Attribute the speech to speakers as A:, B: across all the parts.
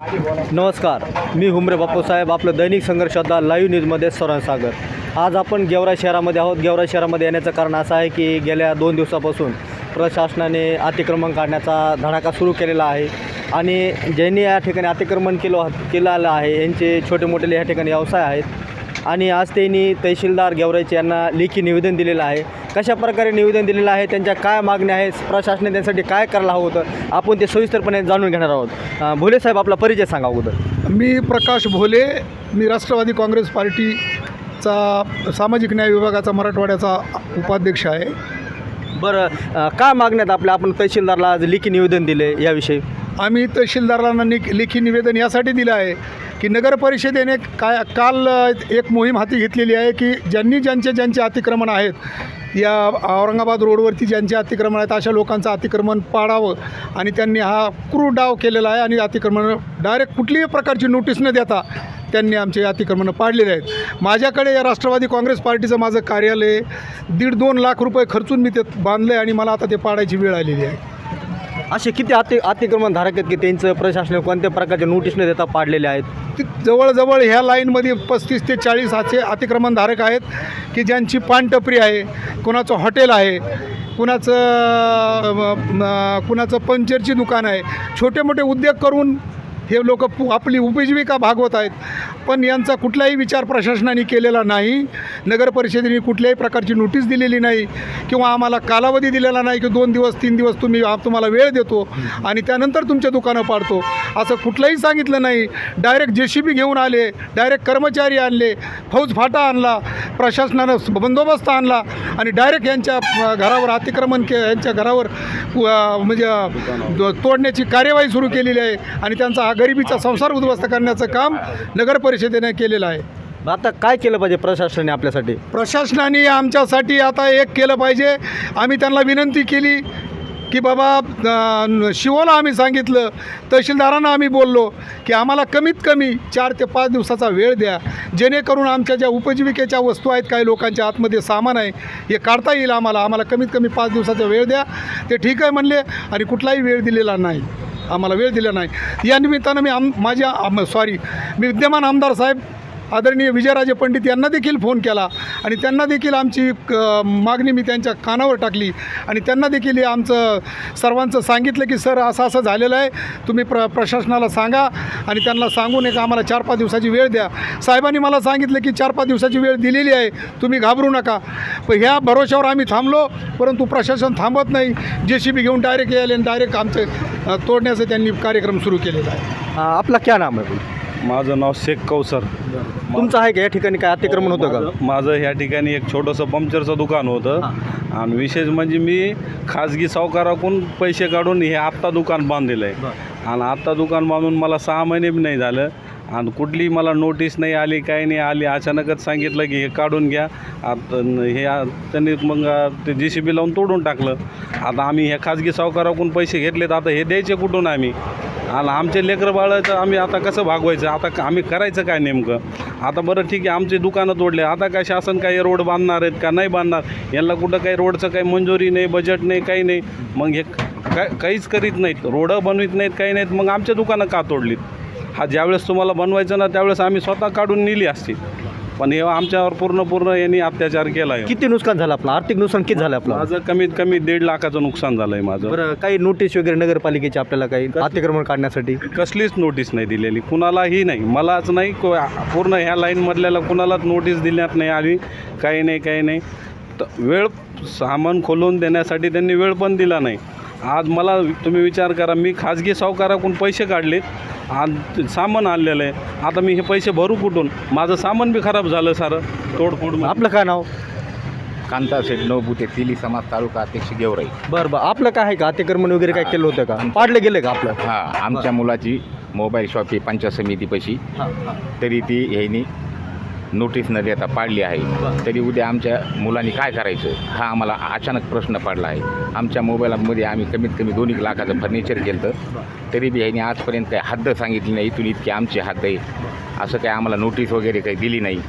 A: नमस्कार मी हुमरे बापूसाहेब आपलं दैनिक संघर्षातला लाईव्ह न्यूजमध्ये सरण सागर. आज आपण गेवरा शहरामध्ये आहोत. गेवरा शहरामध्ये येण्याचं कारण असं आहे की गेल्या दोन दिवसापासून प्रशासनाने अतिक्रमण काढण्याचा धडाका सुरू केलेला आहे आणि ज्यांनी या ठिकाणी अतिक्रमण केलं केलेलं आहे यांचे छोटे मोठे या ठिकाणी व्यवसाय आहेत. आणि आज त्यांनी तहसीलदार गेवराईचे यांना लेखी निवेदन दिलेलं आहे. कशा प्रकारे निवेदन दिलेलं आहे त्यांच्या काय मागण्या आहेत प्रशासनाने त्यांच्यासाठी काय करायला हवं होतं आपण ते सविस्तरपणे जाणून घेणार आहोत. भोले साहेब आपला परिचय सांगा अगोदर.
B: मी प्रकाश भोले मी राष्ट्रवादी काँग्रेस पार्टीचा सामाजिक न्याय विभागाचा मराठवाड्याचा उपाध्यक्ष आहे.
A: बरं काय मागण्यात आपल्या? आपण तहसीलदारला आज लेखी निवेदन दिले याविषयी.
B: आम्ही तहसीलदारांना नि लेखी निवेदन यासाठी दिलं आहे की नगर परिषदेने काय काल एक मोहीम हाती घेतलेली आहे की ज्यांनी ज्यांचे ज्यांचे अतिक्रमण आहेत या औरंगाबाद रोडवरती ज्यांचे अतिक्रमण आहेत अशा लोकांचं अतिक्रमण पाडावं आणि त्यांनी हा क्रूर डाव केलेला आहे आणि अतिक्रमण डायरेक्ट कुठलीही प्रकारची नोटीस न देता त्यांनी आमचे अतिक्रमणं पाडलेले आहेत. माझ्याकडे या राष्ट्रवादी काँग्रेस पार्टीचं माझं कार्यालय दीड दोन लाख रुपये खर्चून मी ते बांधलं आहे आणि मला आता ते पाडायची वेळ आलेली आहे.
A: असे किती अति अतिक्रमण धारक आहेत की त्यांचं प्रशासनाने कोणत्या प्रकारचे नोटीस न देता पाडलेले आहेत?
B: ती जवळजवळ ह्या लाईनमध्ये पस्तीस ते चाळीस असे अतिक्रमणधारक आहेत की ज्यांची पानटपरी आहे कोणाचं हॉटेल आहे कुणाचं कुणाचं पंचरची दुकान आहे. छोटे मोठे उद्योग करून हे लोक आपली उपजीविका भागवत आहेत. पण यांचा कुठलाही विचार प्रशासनाने केलेला नाही. नगर परिषदेने कुठल्याही प्रकारची नोटीस दिलेली नाही. किंवा आम्हाला कालावधी दिलेला नाही की दोन दिवस तीन दिवस तुम्ही तुम्हाला वेळ देतो आणि त्यानंतर तुमच्या दुकानं पाडतो. असं कुठलंही सांगितलं नाही. डायरेक्ट जे सी बी घेऊन आले डायरेक्ट कर्मचारी आणले फौज फाटा आणला प्रशासनानं बंदोबस्त आणला आणि डायरेक्ट यांच्या घरावर अतिक्रमण के यांच्या घरावर म्हणजे तोडण्याची कार्यवाही सुरू केलेली आहे आणि त्यांचा हा गरिबीचा संसार उद्ध्वस्त करण्याचं काम नगर परिषदेने केलेलं आहे.
A: आता काय केलं पाहिजे प्रशासनाने आपल्यासाठी?
B: प्रशासनाने आमच्यासाठी आता एक केलं पाहिजे. आम्ही त्यांना विनंती केली की बाबा शिवोला आम्ही सांगितलं तहसीलदारांना आम्ही बोललो की आम्हाला कमीत कमी चार ते पाच दिवसाचा वेळ द्या. जेणेकरून आमच्या ज्या उपजीविकेच्या वस्तू आहेत काही लोकांच्या आतमध्ये सामान आहे हे काढता येईल आम्हाला. आम्हाला कमीत कमी पाच दिवसाचा वेळ द्या. ते ठीक आहे म्हणले आणि कुठलाही वेळ दिलेला नाही. आम्हाला वेळ दिला नाही. या निमित्तानं मी आम माझ्या आम सॉरी मी विद्यमान आमदार साहेब आदरणीय विजयराजे पंडित यांना देखील फोन केला आणि त्यांना देखील आमची क- मागणी मी त्यांच्या कानावर टाकली. आणि त्यांना देखील हे आमचं सर्वांचं सांगितलं की सर असं असं झालेलं आहे. तुम्ही प्र प्रशासनाला सांगा आणि त्यांना सांगून एक आम्हाला चार पाच दिवसाची वेळ द्या. साहेबांनी मला सांगितलं की चार पाच दिवसाची वेळ दिलेली आहे. तुम्ही घाबरू नका. पण ह्या भरोश्यावर आम्ही थांबलो परंतु प्रशासन थांबत नाही. जे सी बी घेऊन डायरेक्ट यायले आणि डायरेक्ट आमचं तोडण्याचं त्यांनी कार्यक्रम सुरू केलेला आहे.
A: आपला क्या नाम आहे
C: माझं नाव शेख कौसर.
A: तुमचं आहे का या ठिकाणी काय अतिक्रमण होतं का?
C: माझं- माझं ह्या ठिकाणी एक छोटंसं पंक्चरचं दुकान होतं. आणि विशेष म्हणजे मी खाजगी सावकाराकडून पैसे काढून हे आत्ता दुकान बांधलेलं आहे. आणि आत्ता दुकान बांधून मला सहा महिने बी नाही झालं. आणि कुठली मला नोटीस नाही आली काही नाही आली. अचानकच सांगितलं की हे काढून घ्या. आता न- हे आ- त्यांनी मग आ, ते जी सी बी लावून तोडून टाकलं. आता आम्ही ह्या खाजगी सावकाराकडून पैसे घेतलेत. आता हे द्यायचे कुठून आम्ही? आणि आमचे लेकरं बाळाचं आम्ही आता कसं भागवायचं? आता का- आम्ही करायचं काय नेमकं? आता बरं ठीक आहे आमचे दुकानं तोडले. आता काय शासन काही रोड बांधणार आहेत का? नाही बांधणार. यांना कुठं काही रोडचं काही मंजुरी नाही बजेट नाही काही नाही. मग हे काय काहीच करीत नाहीत. रोडं बनवित नाहीत काही नाहीत. मग आमच्या दुकानं का तोडलीत? हा ज्यावेळेस तुम्हाला बनवायचं ना त्यावेळेस आम्ही स्वतः काढून नेली असती. पण हे आमच्यावर पूर्ण पूर्ण यांनी अत्याचार केला आहे
A: किती नुकसान झालं आपलं? आर्थिक नुकसान किती झालं आपलं?
C: माझं कमीत कमी दीड लाखाचं नुकसान झालं आहे माझं.
A: बरं काही नोटीस वगैरे नगरपालिकेची आपल्याला काही अतिक्रमण काढण्यासाठी?
C: कसलीच नोटीस नाही दिलेली. कुणालाही नाही. मलाच नाही को पूर्ण ह्या लाईनमधल्याला कुणालाच नोटीस देण्यात नाही आली काही नाही काही नाही. तर वेळ सामान खोलून देण्यासाठी त्यांनी वेळ पण दिला नाही. आज मला तुम्ही विचार करा मी खाजगी सावकाराकडून पैसे काढलेत. आज ते सामान आणलेलं आहे. आता मी हे पैसे भरू कुठून? माझं सामान बी खराब झालं सारं. तोडफोड
A: आपलं काय नाव?
D: कांता शेठ नवबुते तिली समाज तालुका अध्यक्ष गेवराई.
A: बरं बरं. आपलं काय आहे का? अतिक्रमण वगैरे काय केलं होतं का? पाडलं गेलं का आपलं?
D: हा आमच्या मुलाची मोबाईल शॉप पंचायत समितीपाशी. तरी ती ह्यानी नोटीस न देता पाडली आहे. तरी उद्या आमच्या मुलांनी काय करायचं? हा आम्हाला अचानक प्रश्न पडला आहे. आमच्या मोबाईलमध्ये आम्ही कमीत कमी दोन एक लाखाचं फर्निचर केलं तरी बी ह्यानी आजपर्यंत काही हद्द सांगितली नाही. इथून इतकी आमची हद्द आहे. असं काही आम्हाला नोटीस वगैरे काही दिली नाही.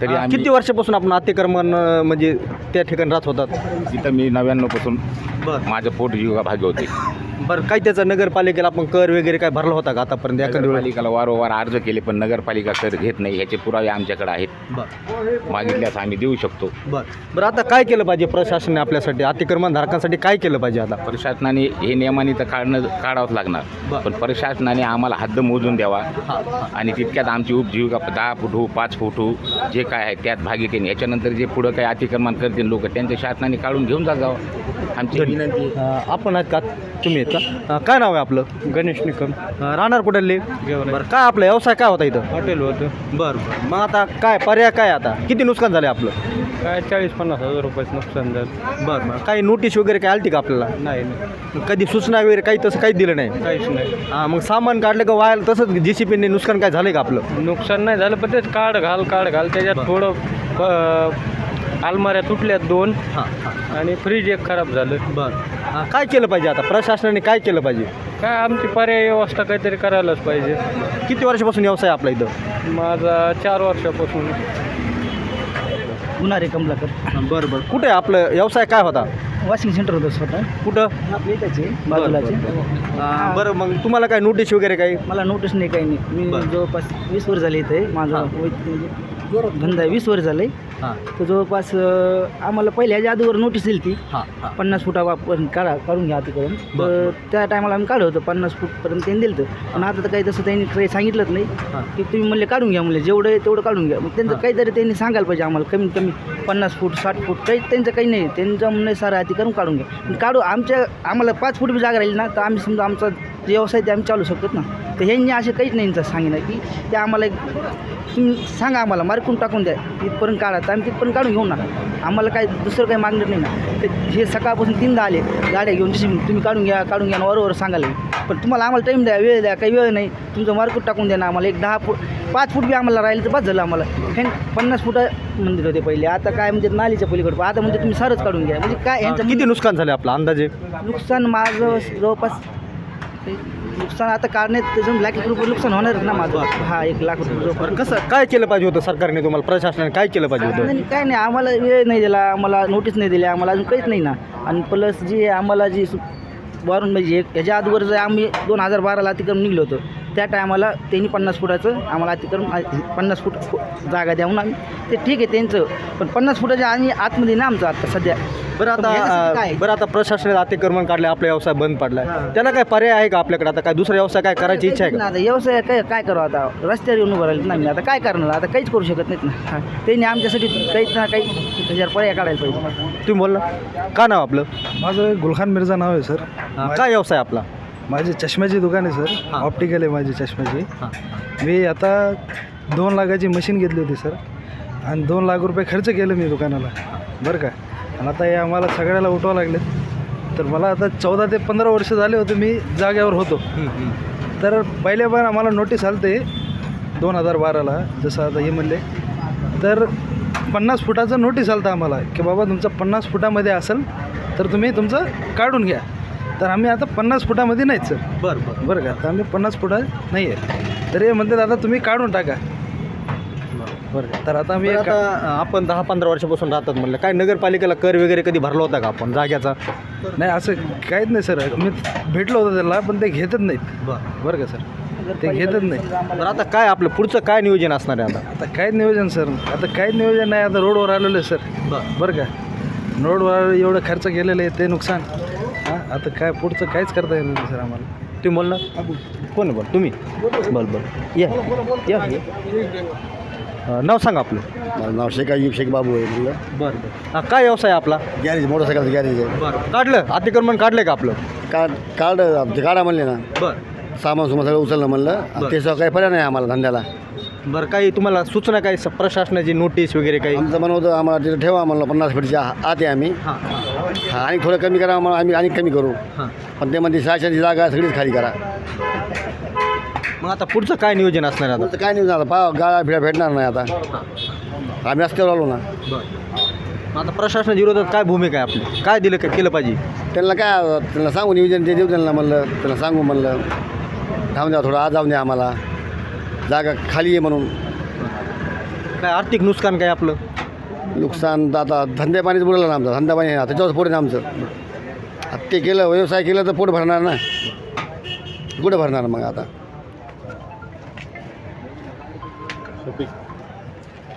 D: तरी आम्ही
A: किती वर्षापासून आपण अतिक्रमण म्हणजे त्या ठिकाणी राहत होतात?
D: इथं मी नव्याण्णवपासून
A: बरं.
D: माझं पोट जीवा भाग्य होते.
A: बरं काय त्याचा नगरपालिकेला आपण कर वगैरे काय भरला होता का आतापर्यंत एखाद्या
D: नगरपालिकेला वारंवार अर्ज केले पण नगरपालिका कर घेत नाही ह्याचे पुरावे आमच्याकडे आहेत.
A: बरं.
D: मागितल्यास आम्ही देऊ शकतो.
A: बरं. बरं आता काय केलं पाहिजे प्रशासनाने आपल्यासाठी? अतिक्रमण धारकांसाठी काय केलं पाहिजे आता?
D: प्रशासनाने हे नियमाने तर काढणं काढावंच लागणार.
A: बरं.
D: पण प्रशासनाने आम्हाला हद्द मोजून द्यावा. आणि तितक्यात आमची उपजीविका दहा फूट हो पाच फूट हो जे काय आहे त्यात भागी घेणे. याच्यानंतर जे पुढं काही अतिक्रमण करतील लोक त्यांच्या शासनाने काढून घेऊन जा जावं. आमची विनंती.
A: अं, आपण आहेत का? तुम्ही आहेत का? अं, काय नाव आहे आपलं? गणेश निकम. राहणार कुठले? बरं काय आपलं व्यवसाय काय होता इथं?
E: हॉटेल होतं.
A: बरं बरं. मग आता काय पर्याय काय आता? किती नुकसान झालं आपलं?
E: काय चाळीस पन्नास हजार रुपयाचं नुकसान झालं.
A: बरं बरं. काही नोटीस वगैरे काय आलती का आपल्याला?
E: नाही नाही.
A: कधी सूचना वगैरे काही तसं काहीच दिलं नाही?
E: काहीच नाही.
A: हां मग सामान काढलं का वायल तसंच जी सी पीने नुकसान काय झालं का आपलं?
E: नुकसान नाही झालं पण तेच काढ घाल काढ घाल त्याच्यात थोडं प- अलमाऱ्या तुटल्यात दोन.
A: हां हां
E: आणि फ्रीज एक खराब झालं.
A: बरं. हां काय केलं पाहिजे आता? प्रशासनाने काय केलं पाहिजे?
E: काय आमची पर्याय व्यवस्था काहीतरी करायलाच पाहिजे.
A: किती वर्षापासून व्यवसाय आपला इथं?
E: माझा चार वर्षापासून.
F: गुन्हारे कमलाकर
A: बरं बरं. कुठे आपलं? व्यवसाय काय होता?
F: वॉशिंग सेंटर होतं स्वतः.
A: कुठं?
F: आपल्या इथंचे बाजूलाचे
A: हां, बरं मग तुम्हाला काय नोटीस वगैरे काही?
F: मला नोटीस नाही काही नाही. मी. जवळपास वीस वर्ष झाले इथे माझा. वै- धंदा आहे वीस वर्ष झाले
A: हां.
F: तर जवळपास अं, आम्हाला पहिल्या ह्याच्या नोटीस दिली ती
A: हां हां.
F: पन्नास फुटा आपण काढा काढून घ्या तिकडून तर त्या टायमाला आम्ही काढलं होतं पन्नास फूटपर्यंत त्यांनी दिलं होतं. पण आता तर काही तसं त्यांनी काही सांगितलंच नाही.
A: हां.
F: की तुम्ही म्हणले काढून घ्या म्हणले जेवढं आहे तेवढं काढून घ्या. मग त्यांचं काहीतरी त्यांनी सांगायला पाहिजे आम्हाला कमीत कमी. पन्नास फूट साठ फूट काही त्यांचं काही नाही. त्यांचं म्हणणं आहे, सारं अति करून काढून घ्या. पण काढू आमच्या आम्हाला पाच फूट बी जागा राहील ना तर आम्ही समजा आमचा व्यवसाय ते आम्ही चालू शकतो ना. तर ह्यांनी असे काहीच नाही सांगितलं की ते आम्हाला एक- तुम्ही सांगा आम्हाला मार्कून टाकून द्या. तिथपर्यंत काढा. तर आम्ही तिथपर्यंत काढून घेऊ ना. आम्हाला काय दुसरं काही मागणार नाही ना. ते हे सकाळपासून तीनदा आले. गाड्या घेऊन जशी तुम्ही काढून घ्या काढून घ्या बरोबर सांगायला पण तुम्हाला आम्हाला टाईम द्या वेळ द्या काही वेळ नाही. तुमचं मार्कूट टाकून द्या ना आम्हाला. एक दहा फूट पाच फूट बी आम्हाला राहिलं तर बस झालं आम्हाला. हे पन्नास फुट मंदिर होते पहिले. आता काय म्हणजे नालीच्या पलीकडे आता म्हणजे तुम्ही सरच काढून घ्या. म्हणजे काय यांचं
A: किती नुकसान झाले आपलं अंदाजे?
F: नुकसान माझं जवळपास नुकसान आता काढण्यात त्याच्यातून लाख एक रुपये नुकसान होणारच ना माझं. हा एक लाख रुपये
A: बरं कसं काय केलं पाहिजे होतं सरकारने तुम्हाला? प्रशासनाने काय केलं पाहिजे होतं?
F: नाही, काय नाही आम्हाला वेळ नाही दिला आम्हाला नोटीस नाही दिली आम्हाला अजून काहीच नाही ना. आणि प्लस जी आम्हाला जी सु- वरून म्हणजे ह्याच्या अगोदर जे आम्ही दोन हजार बाराला अतिक्रम निघलो होतो त्या टायमाला त्यांनी पन्नास फुटाचं आम्हाला अतिक्रम पन्नास फूट जागा द्या म्हणून आम्ही. ते ठीक आहे त्यांचं पण पन्नास फुटाच्या आणि आतमध्ये ना आमचं आता सध्या.
A: बरं आता
F: काय?
A: बरं आता प्रशासनाने अतिक्रमण काढले आपला व्यवसाय बंद पडलाय
F: हां.
A: त्याला काय पर्याय आहे का आपल्याकडे? आता काय दुसरा व्यवसाय काय करायची इच्छा आहे का?
F: आता व्यवसाय काय काय करू आता? रस्त्यावर येऊन उभं राहिलं. ना मी आता काय करणार? आता काहीच करू शकत नाहीत ना. त्यांनी आमच्यासाठी काहीच ना काही त्याच्यावर पर्याय काढायला पाहिजे.
A: तुम्ही बोलला. का नाव आपलं?
G: माझं गुलखान मिर्झा नाव आहे सर.
A: काय व्यवसाय आपला?
G: माझी चष्म्याची दुकान आहे सर. ऑप्टिकल आहे माझी चष्म्याची. मी आता दोन लाखाची मशीन घेतली होती सर. आणि दोन लाख रुपये खर्च केलं मी दुकानाला. बरं का? आणि आता हे आम्हाला सगळ्याला उठवावं लागलेत तर मला आता चौदा ते पंधरा वर्ष झाले होते मी जागेवर होतो. तर पहिले पण आम्हाला नोटीस आलते दोन हजार बाराला जसं आता हे म्हणले. तर पन्नास फुटाचं नोटीस आलं आम्हाला की बाबा तुमचं पन्नास फुटामध्ये असेल तर तुम्ही तुमचं काढून घ्या. तर आम्ही आता पन्नास फुटामध्ये नाहीच सर.
A: बरं बरं.
G: बरं का? तर आम्ही पन्नास फुटा नाही आहे तर हे म्हणतात आता तुम्ही काढून टाका. बरं का? तर आता आम्ही
A: बरं
G: एक-
A: आता आपण दहा पंधरा वर्षापासून राहतात म्हणलं. काय नगरपालिकेला कर वगैरे कधी भरला होता का आपण जाग्याचा?
G: नाही असं काहीच नाही सर. मी भेटलो होतो त्याला पण ते घेतच नाहीत.
A: बरं.
G: बरं का सर? ते घेतच नाही
A: बरं आता काय आपलं पुढचं काय नियोजन असणार आहे आता?
G: आता काहीच नियोजन सर. आता काहीच नियोजन नाही. आता रोडवर आलेलो आहे सर.
A: बरं.
G: बरं का? रोडवर एवढं खर्च केलेलं आहे ते नुकसान. आता काय पुढचं काहीच करता येणार नाही सर आम्हाला.
A: तुम्ही बोलणार कोण बोल? तुम्ही. बरं बरं या. या. या. अं, नाव सांगा आपलं.
H: माझं नाव शेख अयुब शेख बाबू आहे म्हणलं.
A: बरं बरं. हां काय व्यवसाय आहे आपला?
H: गॅरेज मोटरसायकलचं गॅरेज आहे.
A: बरं. काढलं? अतिक्रमण काढलं का आपलं?
H: कार्ड कार्ड आमचे काढा म्हणले ना.
A: बरं.
H: सामान सुमान सगळं उचललं म्हणलं. ते काही पर्याय नाही आम्हाला धंद्याला.
A: बरं काही तुम्हाला सूचना काही स- प्रशासनाची नोटीस वगैरे काही?
H: आमचं म्हणत होतं आम्हाला तिथं ठेवा म्हणलं पन्नास फीटच्या आत आहे आम्ही.
A: हां.
H: हा आणि थोडं कमी करा आम्हाला आम्ही आणि कमी करू.
A: हां.
H: पण ते म्हणते शासनाची जागा सगळीच खाली करा.
A: मग आता पुढचं काय नियोजन असणार आहे
H: तर काय नाही आता? पा गाळा फिडा भेटणार नाही आता. आम्ही रस्त्यावर आलो ना.
A: आता मग आता प्रशासनाच्या विरोधात काय भूमिका आहे आपली? काय दिलं काय केलं पाहिजे?
H: त्यांना काय त्यांना सांगू नियोजन ते देऊ त्यांना म्हणलं त्यांना सांगू म्हणलं. थांबून द्या थोडं आज जाऊन द्या आम्हाला. जागा खाली आहे म्हणून.
A: काय आर्थिक नुकसान काय आपलं?
H: नुकसान तर आता धंदे पाणीच बुडलं ना आमचं. धंदा पाणी आहे त्याच्यावर पोरे ना आमचं. आता ते केलं व्यवसाय केलं तर पोट भरणार ना. कुठं भरणार मग आता?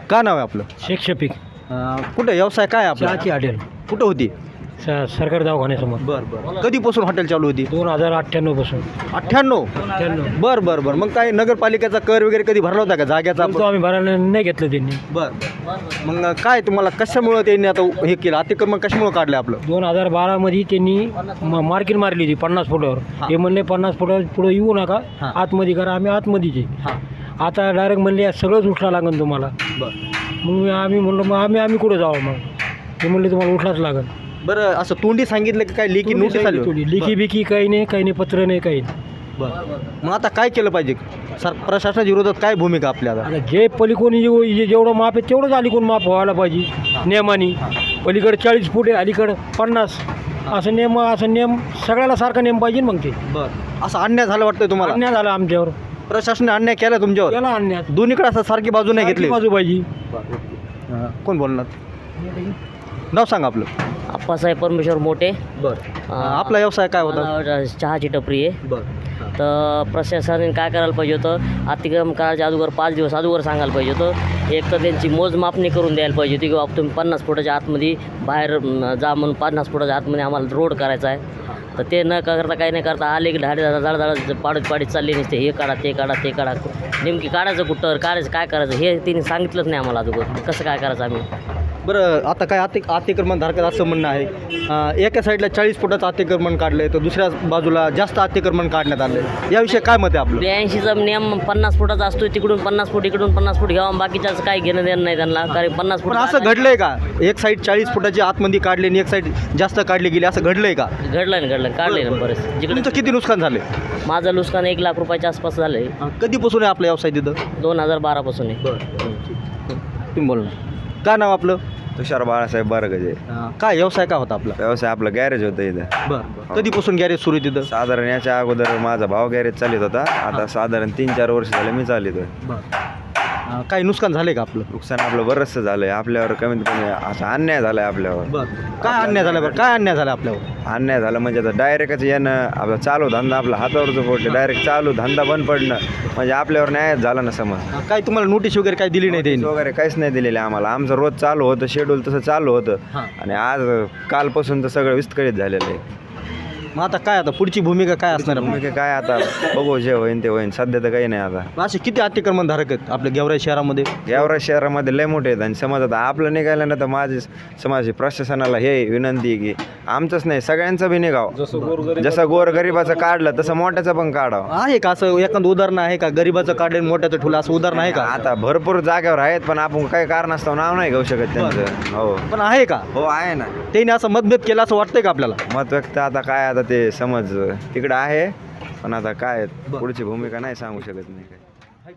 A: काय नाव आहे आपलं?
I: शेख शफीक.
A: अं, कुठं व्यवसाय काय आहे आपला?
I: चहाची हॉटेल
A: कुठं होती?
I: स सरकारी दवाखान्यासमोर.
A: बर बर. कधीपासून हॉटेल चालू होती?
I: दोन हजार अठ्ठ्याण्णवपासून.
A: अठ्ठ्याण्णव?
I: अठ्ठ्याण्णव.
A: बर बर बर. मग काय नगरपालिकेचा कर वगैरे कधी भरला होता का? जाग्याचा
I: तो आम्ही भरायला नाही घेतलं त्यांनी.
A: बर मग काय तुम्हाला कशामुळं त्यांनी आता हे केलं? अतिक्रमण कशामुळं काढलं आपलं?
I: दोन हजार बारामध्ये त्यांनी म- मार्किंग मारली होती पन्नास फुटावर. हे. म्हणले पन्नास फुटावर पुढे येऊ नका.
A: हां.
I: आतमध्ये करा. आम्ही आतमध्येच आहे.
A: हां.
I: आता डायरेक्ट म्हणले सगळंच उठला लागेल तुम्हाला.
A: बर.
I: मग आम्ही म्हणलो मग आम्ही आम्ही कुठं जावं मग? ते म्हणले तुम्हाला उठलाच लागेल
A: बरं असं तोंडी सांगितलं की काय लेखी नोटीस आली? होती?
I: लिखी बिकी काही नाही काही नाही पत्र नाही काही नाही.
A: बरं. मग आता काय केलं पाहिजे? सर प्रशासनाच्या विरोधात काय भूमिका आपल्या आता?
I: आता जे पलीकडून जे जे- जेवढं माप आहे तेवढंच अलीकडून माप व्हायला पाहिजे नियमाने पलीकडे चाळीस फूट आहे अलीकडं पन्नास. असं नियम असं नियम सगळ्याला सारखा नियम पाहिजे ना मग ते.
A: बरं. असं अन्याय झालं वाटतंय तुम्हाला?
I: अन्याय झाला आमच्यावर.
A: प्रशासनाने अन्याय केला तुमच्यावर?
I: केला अन्याय.
A: दोन्हीकडे असं सारखी बाजू नाही घेतली?
I: बाजू पाहिजे.
A: हां. कोण बोलणार? नाव सांगा आपलं.
J: आप्पासाहेब परमेश्वर मोठे.
A: बरं. आपला व्यवसाय काय होता?
J: चहाची टपरी आहे.
A: बरं.
J: तर प्रशासनाने काय करायला पाहिजे होतं? अतिक्रम करायच्या अगोदर पाच दिवस अगोदर सांगायला पाहिजे होतं. एक तर त्यांची मोजमापणी करून द्यायला पाहिजे होती की बाबा तुम्ही पन्नास फुटाच्या आतमध्ये बाहेर अं, जा म्हणून पन्नास फुटाच्या आतमध्ये आम्हाला रोड करायचा आहे. तर ते न करता काही नाही करता आले की धाडे झाड झाड पाडत पाडीत चालले नसते. हे काढा ते काढा ते काढा. नेमकी काढायचं कुठं काढायचं काय करायचं? हे तिने सांगितलंच नाही आम्हाला अगोदर. कसं काय करायचं आम्ही?
A: बरं आता काय अति अतिक्रमण धारकाचं असं म्हणणं आहे. एका साईडला चाळीस फुटाचं अतिक्रमण काढलं तर दुसऱ्या बाजूला जास्त अतिक्रमण काढण्यात आलं याविषयी काय मत आहे आपलं?
J: ब्याऐंशीचा नियम पन्नास फुटाचा असतो तिकडून पन्नास फूट इकडून पन्नास फूट घ्यावा बाकीच्याच काही घेणं देणं नाही त्यांना कारण पन्नास फूट
A: असं घडलंय का? एक साईड चाळीस फुटाची आतमध्ये काढली आणि एक साईड जास्त काढली गेली असं घडलंय का?
J: घडलं ना घडलं काढलंय ना बरेच. जिकडे
A: किती नुकसान झाले
J: माझं नुकसान एक लाख रुपयाच्या आसपास झालं आहे
A: कधीपासून आहे आपला व्यवसाय तिथं?
J: दोन हजार बारापासून आहे.
A: तुम्ही बोला काय नाव आपलं?
K: तुषार बाळासाहेब बारगजे.
A: काय व्यवसाय काय होता आपला?
K: व्यवसाय आपलं गॅरेज होतं इथं.
A: बरं कधीपासून गॅरेज सुरू आहे तिथं?
K: साधारण याच्या अगोदर माझा भाव गॅरेज चालित होता. आता साधारण तीन चार वर्ष झाले मी चालितोय
A: काय नुकसान झालंय का आपलं?
K: नुकसान आपलं बरंचसं झालंय. आपल्यावर कमीत कमी असा अन्याय झालाय आपल्यावर.
A: बरं. काय अन्याय झाला बरं? काय अन्याय झाला आपल्यावर?
K: अन्याय झाला म्हणजे आता डायरेक्टच येणं आपला चालू धंदा आपला हातावरचं पडलं डायरेक्ट चालू धंदा बंद पडणं. म्हणजे आपल्यावर न्यायच झाला ना समज.
A: काय तुम्हाला नोटीस वगैरे काय दिली नाही त्यांनी?
K: वगैरे काहीच नाही दिलेले आम्हाला. आमचं रोज चालू होतं शेड्यूल तसं चालू होतं.
A: हां.
K: आणि आज कालपासून तर सगळं विस्कळीत झालेलं आहे.
A: मग आता काय आता? पुढची भूमिका काय असणार आहे?
K: भूमिका काय आता? बघू जे होईन ते होईन. सध्या तर काही नाही आता.
A: असे किती अतिक्रमण धारक आहेत आपल्या गेवराई शहरामध्ये?
K: यावरा शहरामध्ये लय मोठे आहेत आणि समाज आता आपलं निघालं ना तर माझी समाज प्रशासनाला हे विनंती आहे की आमचंच नाही सगळ्यांचं बी निघाव. जसं गोर गरिबाचं काढलं तसं मोठ्याचं पण काढावं.
A: आहे का असं एखादं उदाहरण आहे का? गरीबाचं काढेल मोठ्याचं ठुलं असं उदाहरण आहे का?
K: आता भरपूर जागेवर आहेत पण आपण काही कारणास्तव नाव नाही घेऊ शकत त्यांचं. हो.
A: पण आहे का?
K: हो आहे ना.
A: त्यांनी असं मतभेद केला असं वाटतंय का आपल्याला?
K: मत व्यक्त आता काय आता ते समज तिकडं आहे पण आता काय पुढची भूमिका नाही सांगू शकत नाही काय